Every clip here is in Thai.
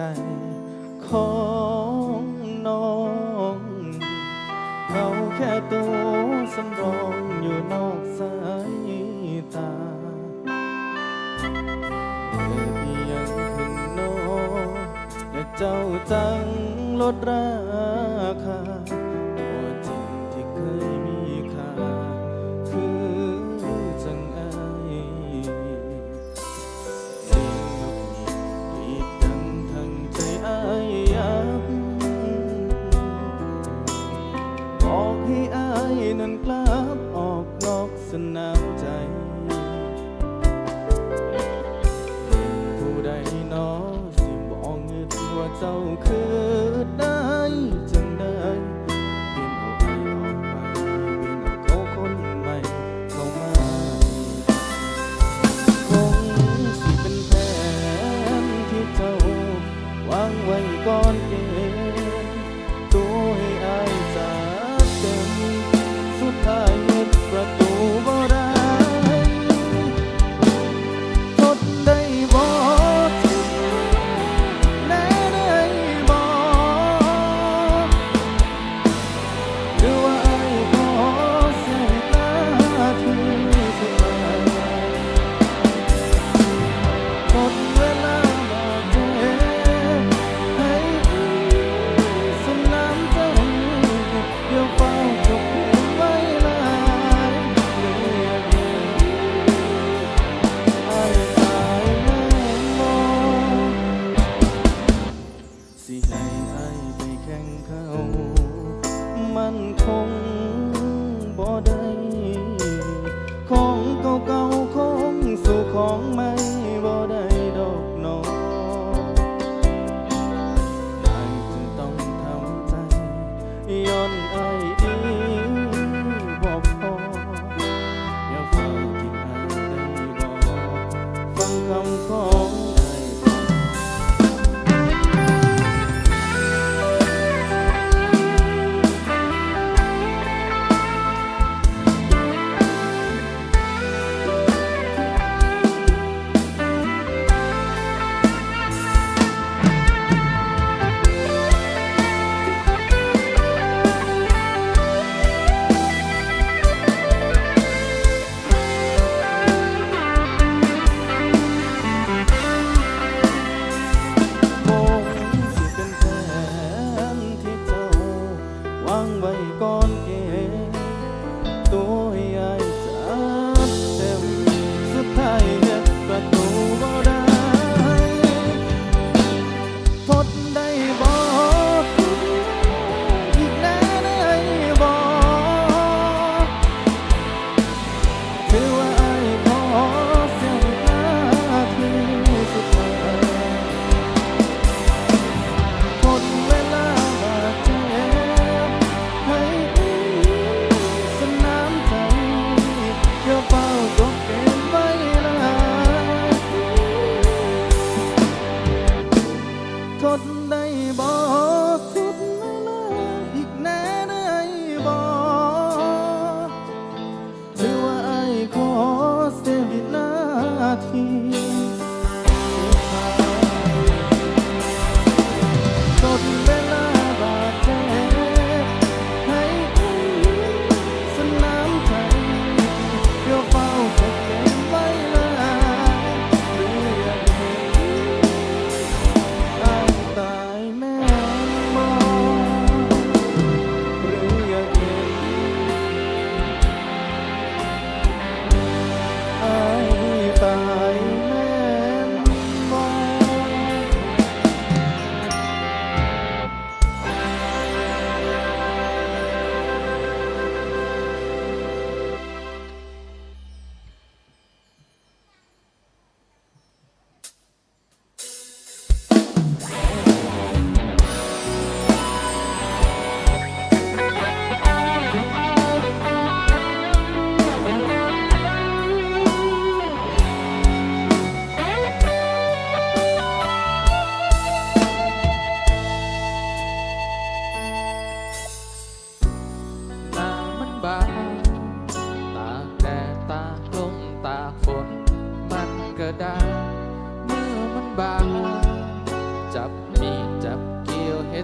ใจของน้องเขาแค่ตัวสำรองอยู่นอกสายตาเธอยังขึ้นน้องและเจ้าจังลดราคา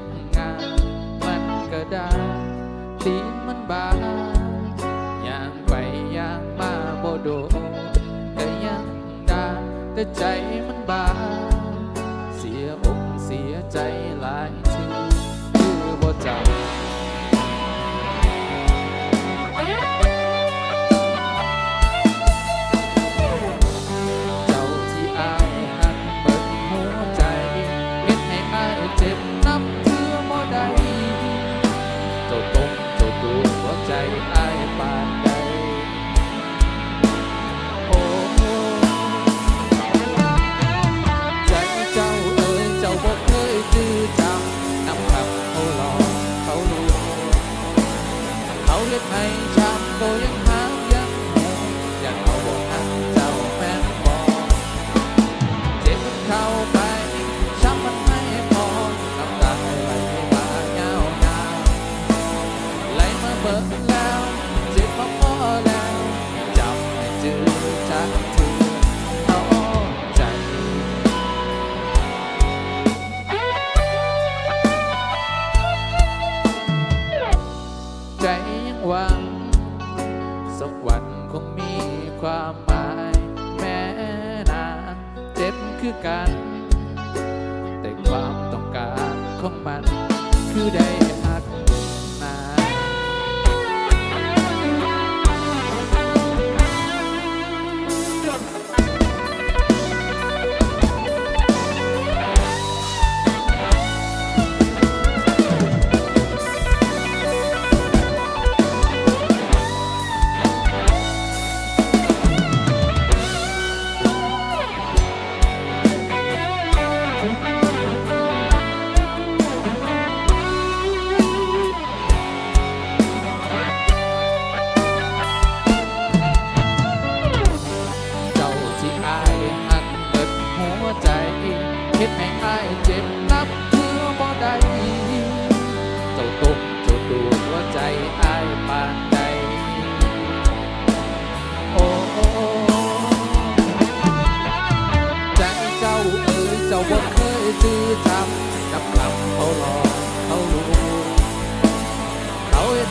ดงานมันกระดาตีนมันบางอย่างไปอย่างมาบ่โดนแต่ยังดาแต่ใจมันบาง ใจยังหวังสักวันคงมีความหมาย แม้นานเจ็บคือกัน แต่ความต้องการของมันคือได้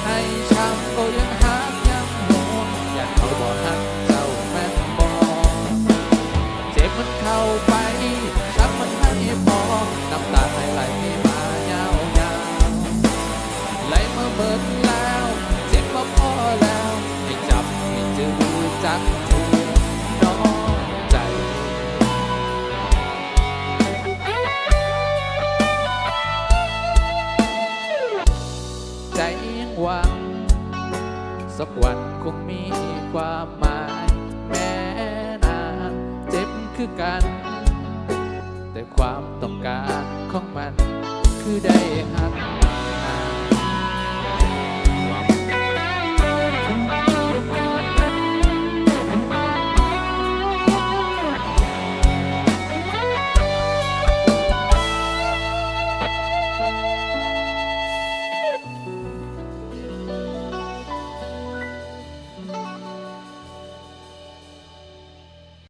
ให้ช้ำก็ยังหา คงมีความหมาย แม้นาเจ็บคือกัน แต่ความต้องการของมันคือได้หัน